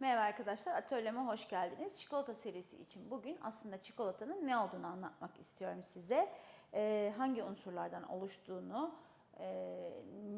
Merhaba arkadaşlar, atölyeme hoş geldiniz. Çikolata serisi için bugün aslında çikolatanın ne olduğunu anlatmak istiyorum size. Ee, hangi unsurlardan oluştuğunu, e,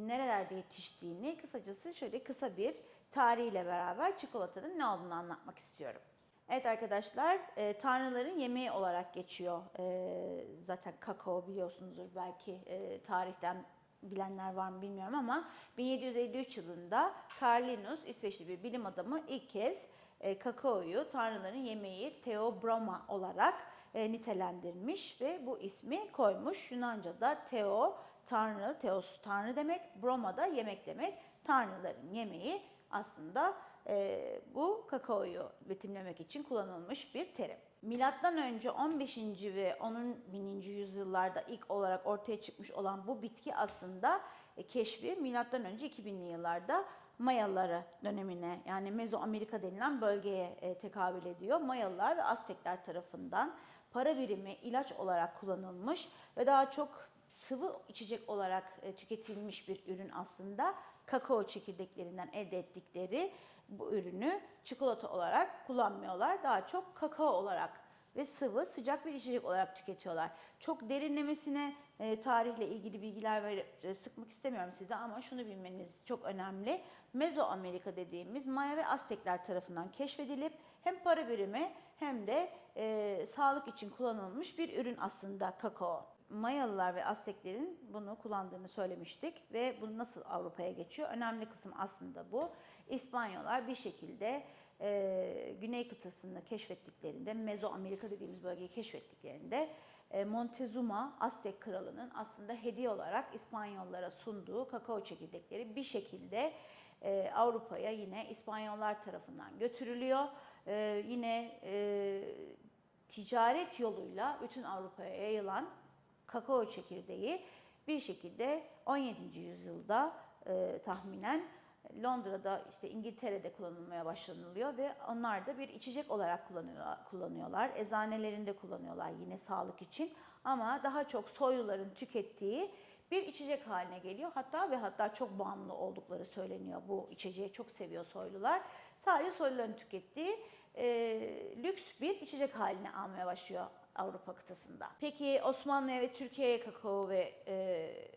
nerelerde yetiştiğini, kısacası şöyle kısa bir tarihiyle beraber çikolatanın ne olduğunu anlatmak istiyorum. Evet arkadaşlar, e, tanrıların yemeği olarak geçiyor. E, zaten kakao biliyorsunuzdur belki e, tarihten bilenler var mı bilmiyorum ama 1753 yılında Carl Linnaeus İsveçli bir bilim adamı ilk kez e, kakaoyu tanrıların yemeği Theobroma olarak e, nitelendirmiş ve bu ismi koymuş. Yunanca'da Theo tanrı, Theos tanrı demek, Broma da yemek demek. Tanrıların yemeği aslında e, bu kakaoyu betimlemek için kullanılmış bir terim. Milattan önce 15. ve 10. yüzyıllarda ilk olarak ortaya çıkmış olan bu bitki aslında e, keşfi milattan önce 2000'li yıllarda Mayalılara dönemine yani Mezoamerika denilen bölgeye e, tekabül ediyor. Mayalılar ve Aztekler tarafından para birimi ilaç olarak kullanılmış ve daha çok sıvı içecek olarak e, tüketilmiş bir ürün aslında. Kakao çekirdeklerinden elde ettikleri bu ürünü çikolata olarak kullanmıyorlar. Daha çok kakao olarak ve sıvı sıcak bir içecek olarak tüketiyorlar. Çok derinlemesine e, tarihle ilgili bilgiler verip e, sıkmak istemiyorum size ama şunu bilmeniz çok önemli. Mezoamerika dediğimiz Maya ve Aztekler tarafından keşfedilip hem para birimi hem de e, sağlık için kullanılmış bir ürün aslında kakao. Mayalılar ve Azteklerin bunu kullandığını söylemiştik ve bu nasıl Avrupa'ya geçiyor? Önemli kısım aslında bu. İspanyollar bir şekilde e, Güney kıtasını keşfettiklerinde, Mezoamerika dediğimiz bölgeyi keşfettiklerinde e, Montezuma, Aztek kralının aslında hediye olarak İspanyollara sunduğu kakao çekirdekleri bir şekilde e, Avrupa'ya yine İspanyollar tarafından götürülüyor. E, yine e, ticaret yoluyla bütün Avrupa'ya yayılan kakao çekirdeği bir şekilde 17. yüzyılda e, tahminen Londra'da işte İngiltere'de kullanılmaya başlanılıyor ve onlar da bir içecek olarak kullanıyorlar. Eczanelerinde kullanıyorlar yine sağlık için ama daha çok soyluların tükettiği bir içecek haline geliyor. Hatta ve hatta çok bağımlı oldukları söyleniyor. Bu içeceği çok seviyor soylular. Sadece soyluların tükettiği e, lüks bir içecek haline almaya başlıyor Avrupa kıtasında. Peki Osmanlı'ya ve Türkiye'ye kakao ve e,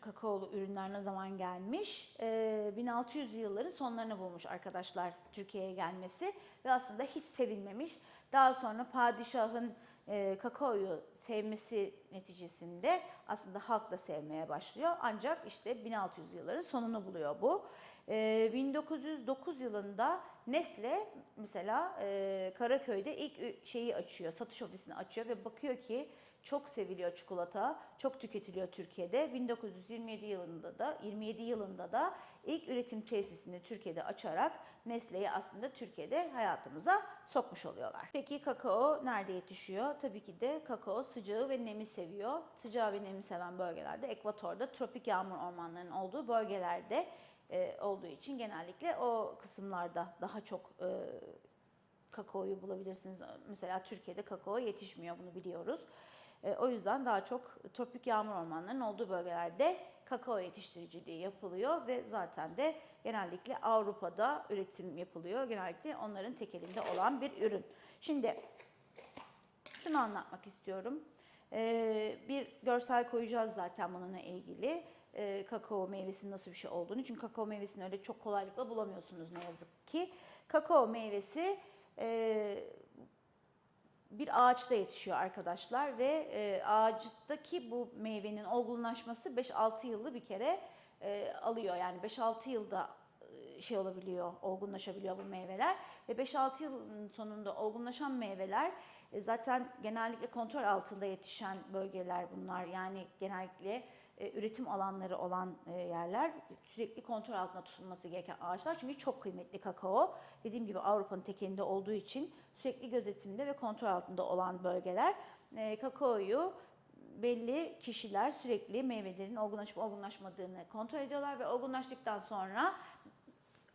kakaolu ürünler ne zaman gelmiş? E, 1600 yılların sonlarını bulmuş arkadaşlar Türkiye'ye gelmesi ve aslında hiç sevilmemiş. Daha sonra padişahın e, kakaoyu sevmesi neticesinde aslında halk da sevmeye başlıyor. Ancak işte 1600 yılların sonunu buluyor bu. E, 1909 yılında Nestle mesela e, Karaköy'de ilk şeyi açıyor, satış ofisini açıyor ve bakıyor ki çok seviliyor çikolata, çok tüketiliyor Türkiye'de. 1927 yılında da 27 yılında da ilk üretim tesisini Türkiye'de açarak Nestle'yi aslında Türkiye'de hayatımıza sokmuş oluyorlar. Peki kakao nerede yetişiyor? Tabii ki de kakao sıcağı ve nemi seviyor. Sıcağı ve nemi seven bölgelerde, ekvatorda tropik yağmur ormanlarının olduğu bölgelerde e, olduğu için genellikle o kısımlarda daha çok e, kakaoyu bulabilirsiniz. Mesela Türkiye'de kakao yetişmiyor bunu biliyoruz. E, o yüzden daha çok tropik yağmur ormanlarının olduğu bölgelerde kakao yetiştiriciliği yapılıyor ve zaten de genellikle Avrupa'da üretim yapılıyor. Genellikle onların tekelinde olan bir ürün. Şimdi şunu anlatmak istiyorum. Bir görsel koyacağız zaten bununla ilgili. E, kakao meyvesinin nasıl bir şey olduğunu. Çünkü kakao meyvesini öyle çok kolaylıkla bulamıyorsunuz ne yazık ki. Kakao meyvesi e, bir ağaçta yetişiyor arkadaşlar ve e, ağaçtaki bu meyvenin olgunlaşması 5-6 yılda bir kere e, alıyor. Yani 5-6 yılda e, şey olabiliyor, olgunlaşabiliyor bu meyveler ve 5-6 yılın sonunda olgunlaşan meyveler e, zaten genellikle kontrol altında yetişen bölgeler bunlar. Yani genellikle e, üretim alanları olan e, yerler sürekli kontrol altında tutulması gereken ağaçlar. Çünkü çok kıymetli kakao. Dediğim gibi Avrupa'nın tekelinde olduğu için sürekli gözetimde ve kontrol altında olan bölgeler. E, kakaoyu belli kişiler sürekli meyvelerin olgunlaşıp olgunlaşmadığını kontrol ediyorlar ve olgunlaştıktan sonra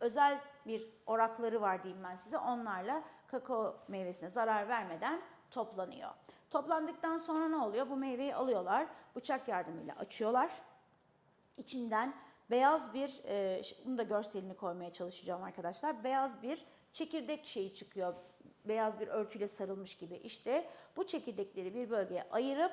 özel bir orakları var diyeyim ben size. Onlarla kakao meyvesine zarar vermeden toplanıyor. Toplandıktan sonra ne oluyor? Bu meyveyi alıyorlar, bıçak yardımıyla açıyorlar. İçinden beyaz bir, e, bunu da görselini koymaya çalışacağım arkadaşlar. Beyaz bir çekirdek şeyi çıkıyor. Beyaz bir örtüyle sarılmış gibi. İşte bu çekirdekleri bir bölgeye ayırıp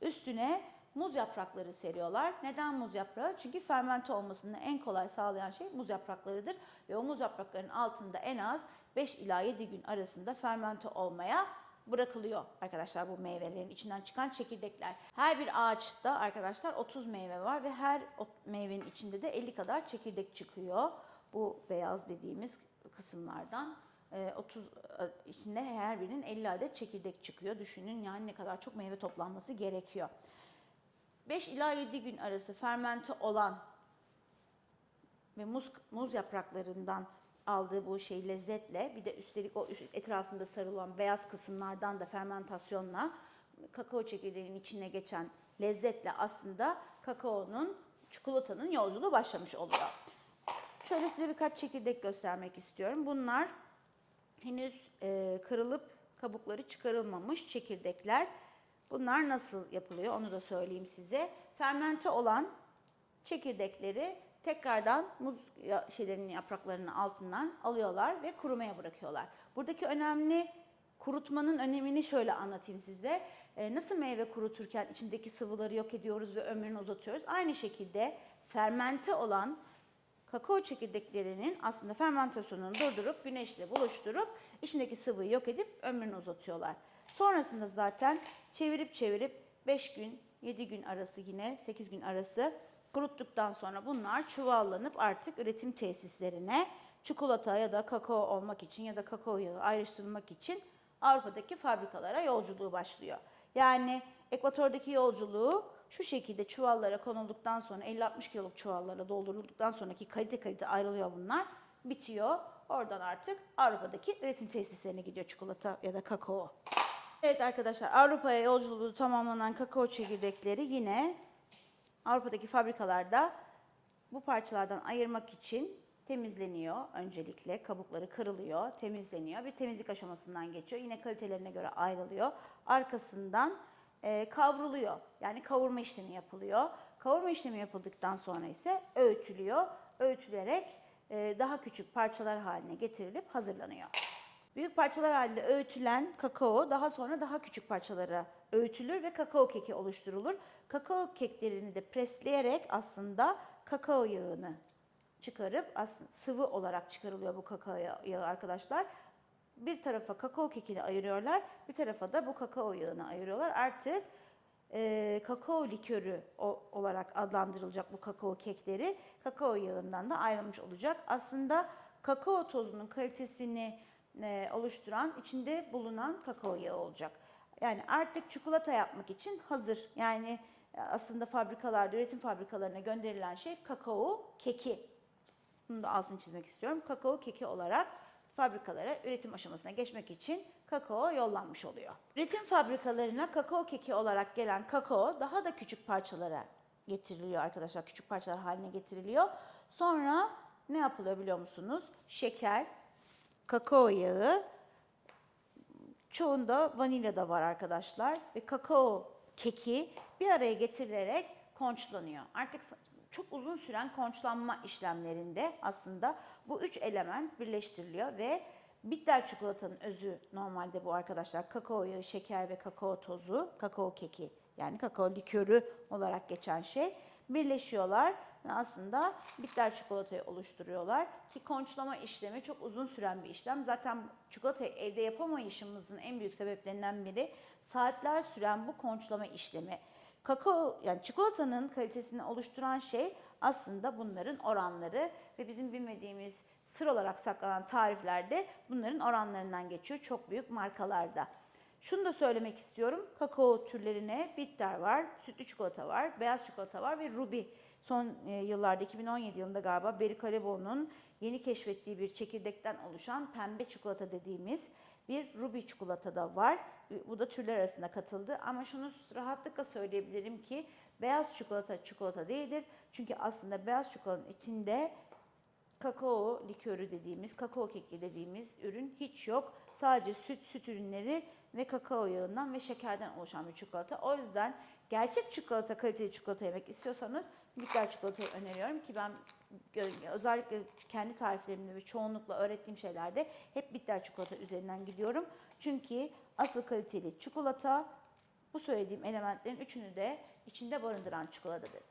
üstüne muz yaprakları seriyorlar. Neden muz yaprağı? Çünkü fermente olmasını en kolay sağlayan şey muz yapraklarıdır. Ve o muz yapraklarının altında en az 5 ila 7 gün arasında fermente olmaya bırakılıyor arkadaşlar bu meyvelerin içinden çıkan çekirdekler. Her bir ağaçta arkadaşlar 30 meyve var ve her meyvenin içinde de 50 kadar çekirdek çıkıyor. Bu beyaz dediğimiz kısımlardan. Ee, 30 e, içinde her birinin 50 adet çekirdek çıkıyor. Düşünün yani ne kadar çok meyve toplanması gerekiyor. 5 ila 7 gün arası fermente olan ve muz, muz yapraklarından aldığı bu şey lezzetle bir de üstelik o etrafında sarılan beyaz kısımlardan da fermentasyonla kakao çekirdeğinin içine geçen lezzetle aslında kakaonun, çikolatanın yolculuğu başlamış oluyor. Şöyle size birkaç çekirdek göstermek istiyorum. Bunlar henüz e, kırılıp kabukları çıkarılmamış çekirdekler. Bunlar nasıl yapılıyor onu da söyleyeyim size. Fermente olan çekirdekleri tekrardan muz şeylerinin yapraklarının altından alıyorlar ve kurumaya bırakıyorlar. Buradaki önemli kurutmanın önemini şöyle anlatayım size. Ee, nasıl meyve kuruturken içindeki sıvıları yok ediyoruz ve ömrünü uzatıyoruz. Aynı şekilde fermente olan kakao çekirdeklerinin aslında fermentasyonunu durdurup güneşle buluşturup içindeki sıvıyı yok edip ömrünü uzatıyorlar. Sonrasında zaten çevirip çevirip 5 gün, 7 gün arası yine 8 gün arası kuruttuktan sonra bunlar çuvallanıp artık üretim tesislerine çikolata ya da kakao olmak için ya da kakao yağı ayrıştırılmak için Avrupa'daki fabrikalara yolculuğu başlıyor. Yani ekvatordaki yolculuğu şu şekilde çuvallara konulduktan sonra 50-60 kiloluk çuvallara doldurulduktan sonraki kalite kalite ayrılıyor bunlar. Bitiyor. Oradan artık Avrupa'daki üretim tesislerine gidiyor çikolata ya da kakao. Evet arkadaşlar Avrupa'ya yolculuğu tamamlanan kakao çekirdekleri yine Avrupa'daki fabrikalarda bu parçalardan ayırmak için temizleniyor öncelikle. Kabukları kırılıyor, temizleniyor. Bir temizlik aşamasından geçiyor. Yine kalitelerine göre ayrılıyor. Arkasından e, kavruluyor. Yani kavurma işlemi yapılıyor. Kavurma işlemi yapıldıktan sonra ise öğütülüyor. Öğütülerek e, daha küçük parçalar haline getirilip hazırlanıyor. Büyük parçalar halinde öğütülen kakao daha sonra daha küçük parçalara öğütülür ve kakao keki oluşturulur. Kakao keklerini de presleyerek aslında kakao yağını çıkarıp sıvı olarak çıkarılıyor bu kakao yağı arkadaşlar. Bir tarafa kakao kekini ayırıyorlar, bir tarafa da bu kakao yağını ayırıyorlar. Artık e, kakao likörü o- olarak adlandırılacak bu kakao kekleri kakao yağından da ayrılmış olacak. Aslında kakao tozunun kalitesini e, oluşturan içinde bulunan kakao yağı olacak. Yani artık çikolata yapmak için hazır. Yani e, aslında fabrikalarda, üretim fabrikalarına gönderilen şey kakao keki. Bunu da altını çizmek istiyorum. Kakao keki olarak fabrikalara üretim aşamasına geçmek için kakao yollanmış oluyor. Üretim fabrikalarına kakao keki olarak gelen kakao daha da küçük parçalara getiriliyor arkadaşlar. Küçük parçalar haline getiriliyor. Sonra ne yapılıyor biliyor musunuz? Şeker, kakao yağı, çoğunda vanilya da var arkadaşlar. Ve kakao keki bir araya getirilerek konçlanıyor. Artık çok uzun süren konçlanma işlemlerinde aslında bu üç element birleştiriliyor ve bitter çikolatanın özü normalde bu arkadaşlar. Kakao yağı, şeker ve kakao tozu, kakao keki yani kakao likörü olarak geçen şey birleşiyorlar ve aslında bitter çikolatayı oluşturuyorlar ki konçlama işlemi çok uzun süren bir işlem. Zaten çikolatayı evde yapamayışımızın en büyük sebeplerinden biri saatler süren bu konçlama işlemi. Kakao yani çikolatanın kalitesini oluşturan şey aslında bunların oranları ve bizim bilmediğimiz sır olarak saklanan tariflerde bunların oranlarından geçiyor çok büyük markalarda. Şunu da söylemek istiyorum. Kakao türlerine bitter var, sütlü çikolata var, beyaz çikolata var ve ruby. Son e, yıllarda 2017 yılında galiba Berry Callebaut'un yeni keşfettiği bir çekirdekten oluşan pembe çikolata dediğimiz bir ruby çikolata da var. Bu da türler arasında katıldı ama şunu rahatlıkla söyleyebilirim ki beyaz çikolata çikolata değildir. Çünkü aslında beyaz çikolatanın içinde kakao likörü dediğimiz, kakao keki dediğimiz ürün hiç yok. Sadece süt, süt ürünleri ve kakao yağından ve şekerden oluşan bir çikolata. O yüzden gerçek çikolata, kaliteli çikolata yemek istiyorsanız bitter çikolatayı öneriyorum ki ben özellikle kendi tariflerimde ve çoğunlukla öğrettiğim şeylerde hep bitter çikolata üzerinden gidiyorum. Çünkü asıl kaliteli çikolata bu söylediğim elementlerin üçünü de içinde barındıran çikolatadır.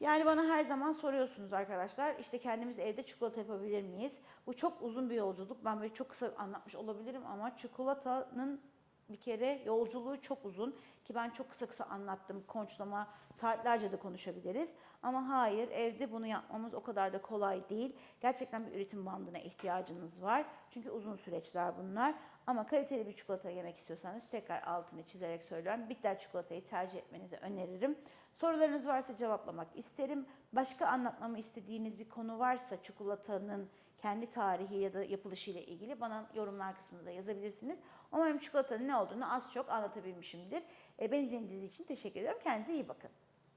Yani bana her zaman soruyorsunuz arkadaşlar işte kendimiz evde çikolata yapabilir miyiz? Bu çok uzun bir yolculuk. Ben böyle çok kısa anlatmış olabilirim ama çikolatanın bir kere yolculuğu çok uzun ki ben çok kısa kısa anlattım. Konçlama saatlerce de konuşabiliriz. Ama hayır evde bunu yapmamız o kadar da kolay değil. Gerçekten bir üretim bandına ihtiyacınız var. Çünkü uzun süreçler bunlar. Ama kaliteli bir çikolata yemek istiyorsanız tekrar altını çizerek söylüyorum. Bitter çikolatayı tercih etmenizi öneririm. Sorularınız varsa cevaplamak isterim. Başka anlatmamı istediğiniz bir konu varsa çikolatanın kendi tarihi ya da yapılışı ile ilgili bana yorumlar kısmında yazabilirsiniz. Umarım çikolatanın ne olduğunu az çok anlatabilmişimdir. E, beni dinlediğiniz için teşekkür ediyorum. Kendinize iyi bakın.